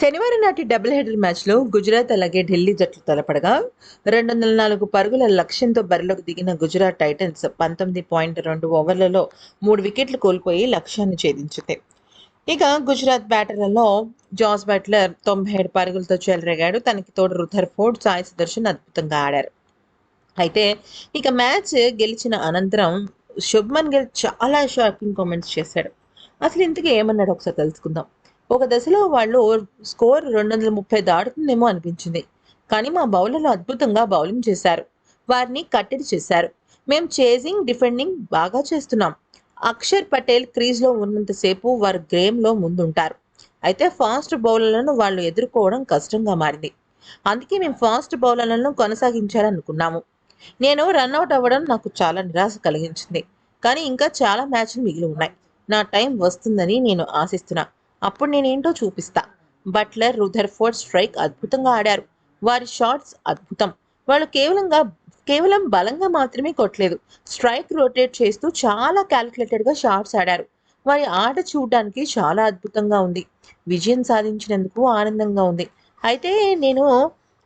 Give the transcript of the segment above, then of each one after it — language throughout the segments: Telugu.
శనివారం నాటి డబుల్ హెడర్ మ్యాచ్లో గుజరాత్ అలాగే ఢిల్లీ జట్లు తలపడగా రెండు వందల నాలుగు పరుగుల లక్ష్యంతో బరిలోకి దిగిన గుజరాత్ టైటన్స్ పంతొమ్మిది పాయింట్ రెండు ఓవర్లలో మూడు వికెట్లు కోల్పోయి లక్ష్యాన్ని ఛేదించింది. ఇక గుజరాత్ బ్యాటర్లలో జాస్ బట్లర్ తొంభై ఏడు పరుగులతో చెలరేగాడు. తనకి తోడు రుథర్ ఫోర్డ్ సాయి సుదర్శన్ అద్భుతంగా ఆడారు. అయితే ఇక మ్యాచ్ గెలిచిన అనంతరం శుభ్మన్ గిల్ చాలా షాకింగ్ కామెంట్స్ చేశాడు. అసలు ఇంతకీ ఏమన్నాడు ఒకసారి తెలుసుకుందాం. ఒక దశలో వాళ్ళు స్కోర్ రెండు వందల ముప్పై దాటుతుందేమో అనిపించింది. కానీ మా బౌలర్లు అద్భుతంగా బౌలింగ్ చేశారు. వారిని కట్టడి చేశారు. మేము చేజింగ్ డిఫెండింగ్ బాగా చేస్తున్నాం. అక్షర్ పటేల్ క్రీజ్లో ఉన్నంతసేపు వారు గేమ్లో ముందుంటారు. అయితే ఫాస్ట్ బౌలర్లను వాళ్ళు ఎదుర్కోవడం కష్టంగా మారింది. అందుకే మేము ఫాస్ట్ బౌలర్లను కొనసాగించాలనుకున్నాము. నేను రన్అట్ అవ్వడం నాకు చాలా నిరాశ కలిగించింది. కానీ ఇంకా చాలా మ్యాచ్లు మిగిలి ఉన్నాయి. నా టైం వస్తుందని నేను ఆశిస్తున్నా. అప్పుడు నేనేంటో చూపిస్తా. బట్లర్ రుథర్ఫోర్డ్ స్ట్రైక్ అద్భుతంగా ఆడారు. వారి షాట్స్ అద్భుతం. వాళ్ళు కేవలంగా కేవలం బలంగా మాత్రమే కొట్టలేదు. స్ట్రైక్ రొటేట్ చేస్తూ చాలా క్యాలిక్యులేటెడ్గా షాట్స్ ఆడారు. వారి ఆట చూడడానికి చాలా అద్భుతంగా ఉంది. విజయం సాధించినందుకు ఆనందంగా ఉంది. అయితే నేను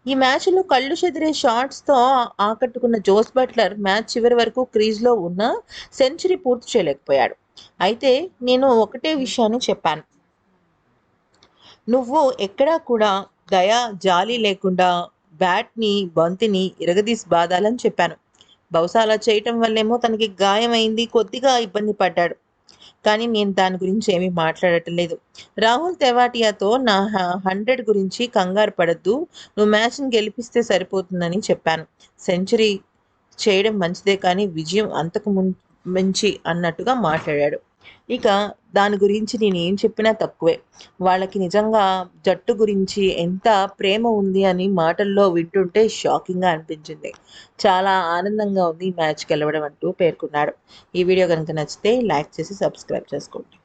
ఈ మ్యాచ్లో కళ్ళు చెదిరే షాట్స్తో ఆకట్టుకున్న జోస్ బట్లర్ మ్యాచ్ చివరి వరకు క్రీజ్లో ఉన్న సెంచరీ పూర్తి చేయలేకపోయాడు. అయితే నేను ఒకటే విషయాన్ని చెప్పాను. నువ్వు ఎక్కడా కూడా దయ జాలి లేకుండా బ్యాట్ని బంతిని ఇరగదీసి బాధాలని చెప్పాను. బహుశా అలా చేయటం వల్లేమో తనకి గాయమైంది కొద్దిగా ఇబ్బంది పడ్డాడు. కానీ నేను దాని గురించి ఏమీ మాట్లాడటం లేదు. రాహుల్ తెవాటియాతో నా హండ్రెడ్ గురించి కంగారు పడద్దు. నువ్వు మ్యాచ్ని గెలిపిస్తే సరిపోతుందని చెప్పాను. సెంచరీ చేయడం మంచిదే కానీ విజయం అంతకు మించి అన్నట్టుగా మాట్లాడాడు. ఇక దాని గురించి నేను ఏం చెప్పినా తక్కువే. వాళ్ళకి నిజంగా జట్టు గురించి ఎంత ప్రేమ ఉంది అని మాటల్లో వింటుంటే షాకింగ్గా అనిపించింది. చాలా ఆనందంగా ఉంది ఈ మ్యాచ్ గెలవడం అంటూ పేర్కొన్నాడు. ఈ వీడియో కనుక నచ్చితే లైక్ చేసి సబ్స్క్రైబ్ చేసుకోండి.